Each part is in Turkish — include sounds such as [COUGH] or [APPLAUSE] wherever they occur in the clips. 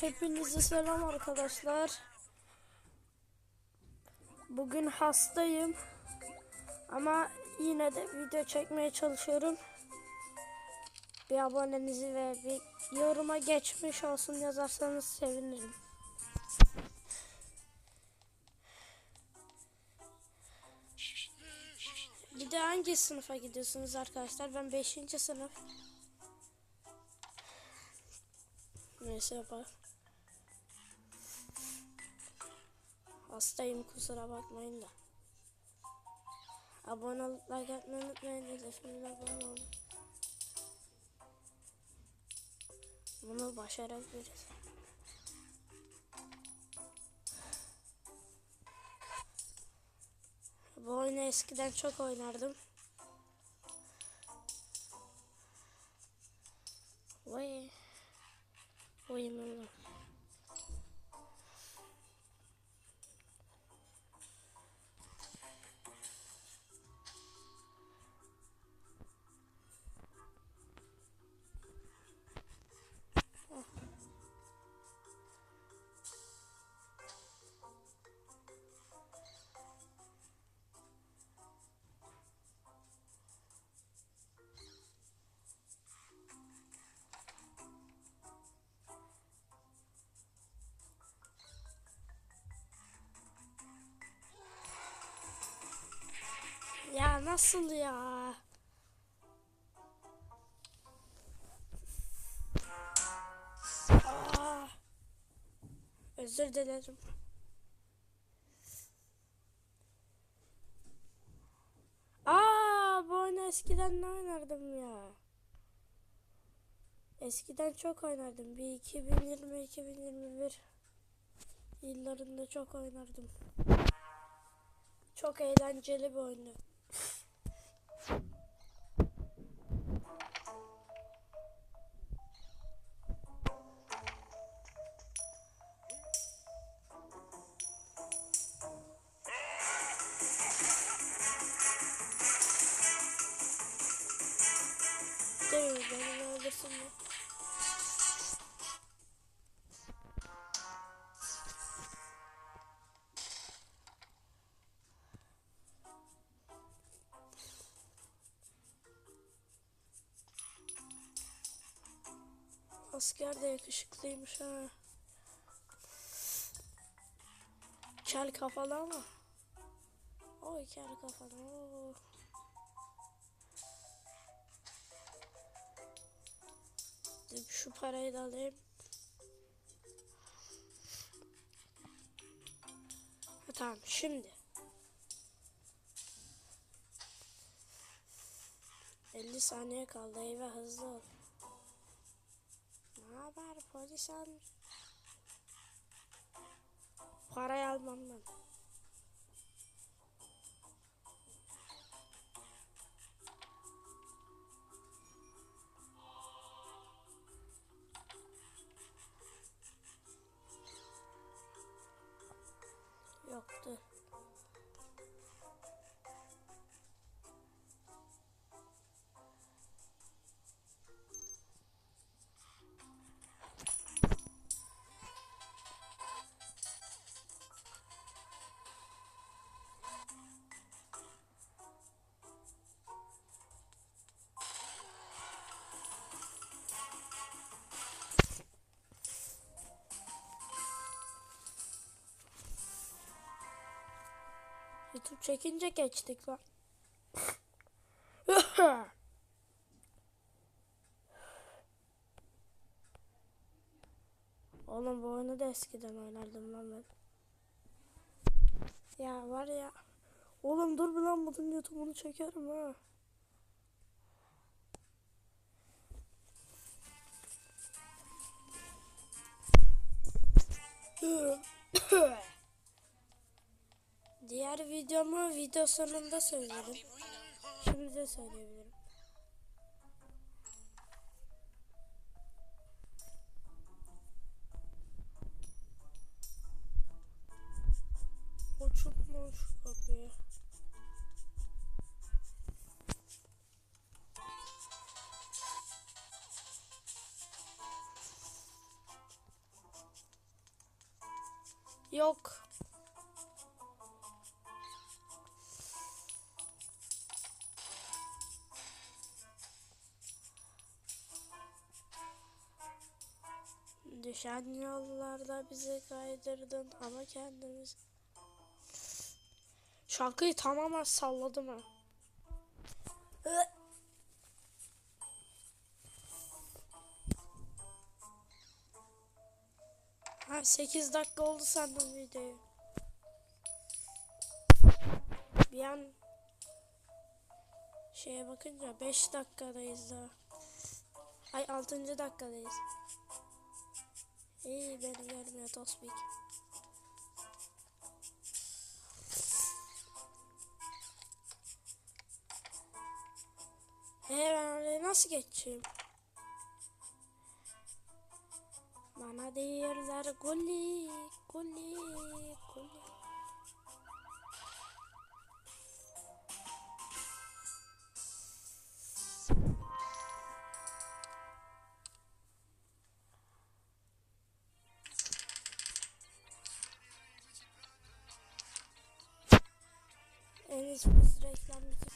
Hepinize selam arkadaşlar. Bugün hastayım. Ama yine de video çekmeye çalışıyorum. Bir abonenizi ve bir yoruma geçmiş olsun yazarsanız sevinirim. Bir de hangi sınıfa gidiyorsunuz arkadaşlar? Ben 5. sınıf. Neyse yapalım. Hastayım kusura bakmayın da. Abone olup like atmayı unutmayın. Hedefimize abone olun. Bunu başarabiliriz. Bu oyunu eskiden çok oynardım. Nasıl ya? Aa, özür dilerim. Aa, bu oyunu eskiden ne oynardım ya? Eskiden çok oynardım. Bir 2020-2021 yıllarında çok oynardım. Çok eğlenceli bir oyundu. Mü? Asker de yakışıklıymış ha. Kel kafalı ama. Oy kel kafalı. Oo. Dur, Şu parayı da alayım. Ha, tamam şimdi. 50 saniye kaldı eyvah hızlı ol. Ne haber polis amca? YouTube çekince geçtik lan. Oğlum bu oyunu da eskiden oynardım lan ben. Ya var ya. Oğlum dur bir lan bunun YouTube'unu çekerim ha. Diğer videomu video sonunda söylerim. Şimdi de söyleyebilirim. Açık mı şu kapıyı? Yok. Düşen yollarda bizi kaydırdın ama kendimiz Şarkıyı tamamen salladım ha. Ha 8 dakika oldu sandım videoyu. Bir an şeye bakınca 5 dakikadayız daha. Ay 6. dakikadayız. İyi beni görmüyor Tosbik. Ee ben oraya nasıl geçeyim? Bana değirler guli, guli, guli. Biz reklam bitir.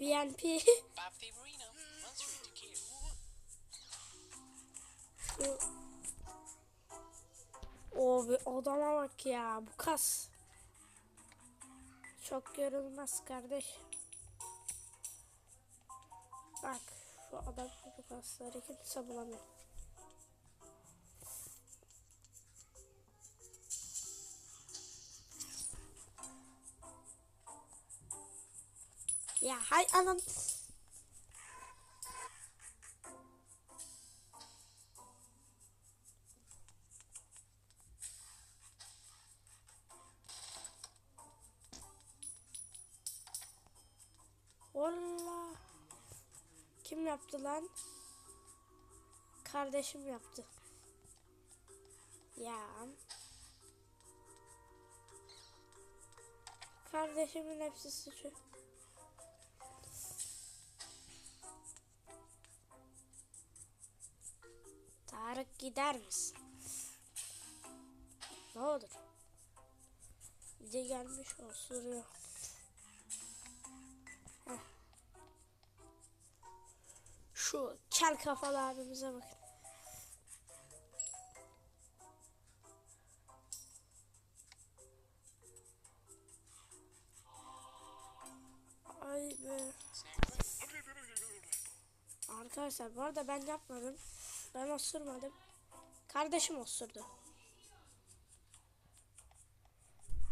VNP. [LAUGHS] O odama bak ya bu kas. Çok görünmez kardeş. Bak şu adam bu kasları kimse bulamıyor. Hay anam. Valla. Kim yaptı lan? Kardeşim yaptı. Ya. Kardeşimin hepsi suçu. Tarık gider misin? Ne olur? Bir gelmiş osuruyor. Şu kel kafalı abimize bakın. Ay be. Arkadaşlar bu arada ben yapmadım. Ben osurmadım. Kardeşim osurdu.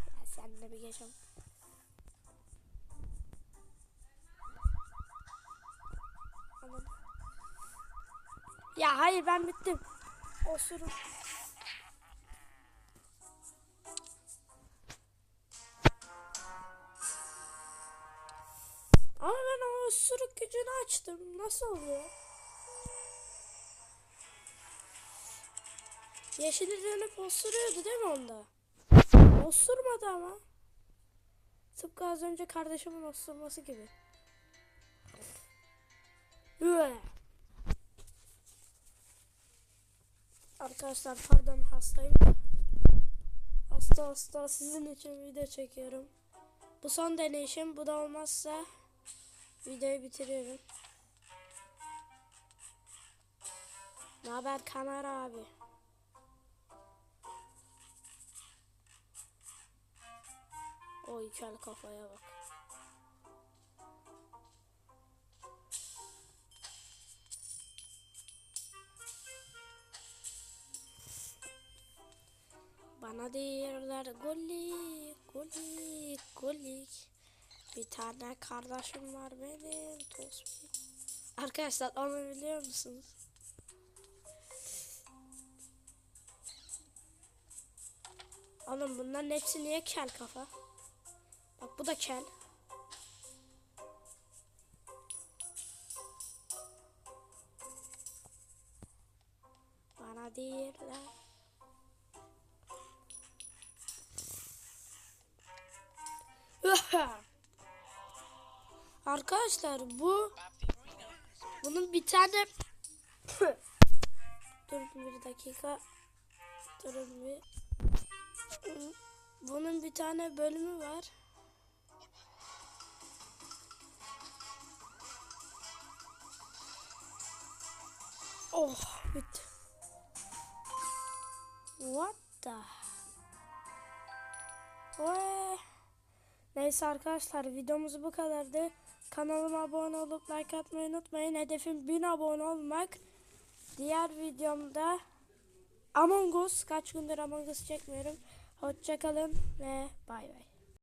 Ya sen de bir geçelim. Ya hayır ben bittim. Osurun. Ama ben o osuruk gücünü açtım. Nasıl oluyor? Yeşili dönüp osuruyordu değil mi onda? Osurmadı ama. Tıpkı az önce kardeşimin osurması gibi. Arkadaşlar pardon hastayım. Hasta hasta sizin için video çekiyorum. Bu son deneyişim. Bu da olmazsa videoyu bitiriyorum. Ne haber kamera abi? Oy kel kafaya bak. Bana diyorlar goli, goli, golik. Bir tane kardeşim var benim tosbih. Arkadaşlar onu biliyor musunuz? Oğlum bunların hepsi niye kel kafa? Bak bu da kel. Bana değiller. [LAUGHS] Arkadaşlar bu bunun bir tane [LAUGHS] Dur bir dakika. Durun bir. Bunun bir tane bölümü var. Oh bitti. What the? Vay. Neyse arkadaşlar videomuz bu kadardı. Kanalıma abone olup like atmayı unutmayın. Hedefim 1000 abone olmak. Diğer videomda Among Us. Kaç gündür Among Us çekmiyorum. Hoşçakalın ve bay bay.